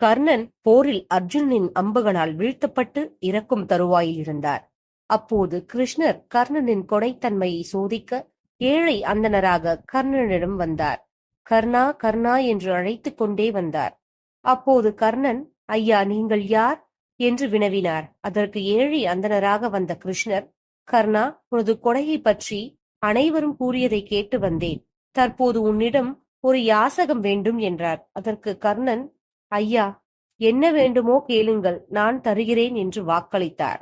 கர்ணன் போரில் அர்ஜுனனின் அம்புகளால் வீழ்த்தப்பட்டு இறக்கும் தருவாயில் இருந்தார். அப்போது கிருஷ்ணர் கர்ணனின் கொடைத்தன்மையை சோதிக்க ஏழை அந்தனராக கர்ணனிடம் வந்தார். கர்ணா கர்ணா என்று அழைத்துக் கொண்டே வந்தார். அப்போது கர்ணன் ஐயா நீங்கள் யார்? என்று வினவினார். அதற்கு ஏழை அந்தணராக வந்த கிருஷ்ணர் கர்ணா உனது கொடையை பற்றி அனைவரும் கூறியதை கேட்டு வந்தேன். தற்போது உன்னிடம் ஒரு யாசகம் வேண்டும் என்றார். அதற்கு கர்ணன் ஐயா என்ன வேண்டுமோ கேளுங்கள் நான் தருகிறேன் என்று வாக்களித்தார்.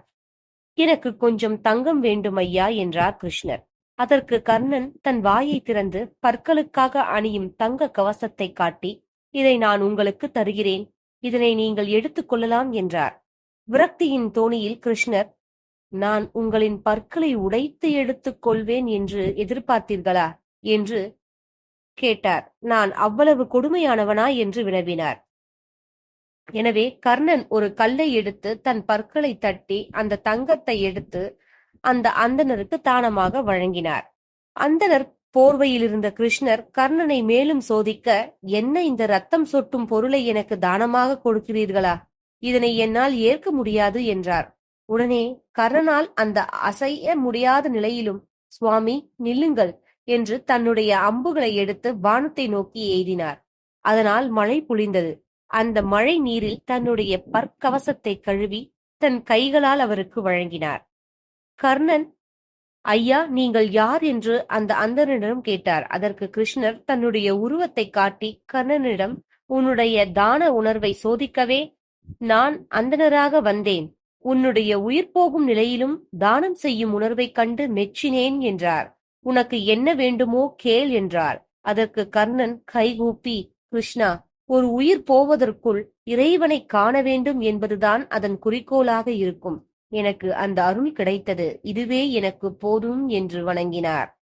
எனக்கு கொஞ்சம் தங்கம் வேண்டும் ஐயா என்றார் கிருஷ்ணர். அதற்கு கர்ணன் தன் வாயை திறந்து பற்களுக்காக அணியும் தங்க கவசத்தை காட்டி இதை நான் உங்களுக்கு தருகிறேன் இதனை நீங்கள் எடுத்துக் கொள்ளலாம் என்றார். விரக்தியின் தோணியில் கிருஷ்ணர் நான் உங்களின் பற்களை உடைத்து எடுத்துக் கொள்வேன் என்று எதிர்பார்த்தீர்களா? என்று கேட்டார். நான் அவ்வளவு கொடுமையானவனா? என்று வினவினார். எனவே கர்ணன் ஒரு கல்லை எடுத்து தன் பற்களை தட்டி அந்த தங்கத்தை எடுத்து அந்த அந்தனருக்கு தானமாக வழங்கினார். அந்தனர் போர்வையில் இருந்த கிருஷ்ணர் கர்ணனை மேலும் சோதிக்க என்ன இந்த ரத்தம் சொட்டும் பொருளை எனக்கு தானமாக கொடுக்கிறீர்களா? இதனை என்னால் ஏற்க முடியாது என்றார். உடனே கர்ணனால் அந்த அசைய முடியாத நிலையிலும் சுவாமி நில்லுங்கள் என்று தன்னுடைய அம்புகளை எடுத்து வானத்தை நோக்கி எய்தினார் அதனால் மழை புழிந்தது. அந்த மழை நீரில் தன்னுடைய பற்கவசத்தை கழுவி தன் கைகளால் அவருக்கு வழங்கினார். கர்ணன் ஐயா நீங்கள் யார்? என்று அந்த அந்தனிடம் கேட்டார். அதற்கு கிருஷ்ணர் தன்னுடைய உருவத்தை காட்டி கர்ணனிடம் உன்னுடைய தான உணர்வை சோதிக்கவே நான் அந்தனராக வந்தேன். உன்னுடைய உயிர் போகும் நிலையிலும் தானம் செய்யும் உணர்வைக் கண்டு மெச்சினேன் என்றார். உனக்கு என்ன வேண்டுமோ கேள் என்றார். அதற்கு கர்ணன் கைகூப்பி கிருஷ்ணா ஒரு உயிர் போவதற்குள் இறைவனை காண வேண்டும் என்பதுதான் அதன் குறிக்கோளாக இருக்கும். எனக்கு அந்த அருள் கிடைத்தது. இதுவே எனக்கு போதும் என்று வணங்கினார்.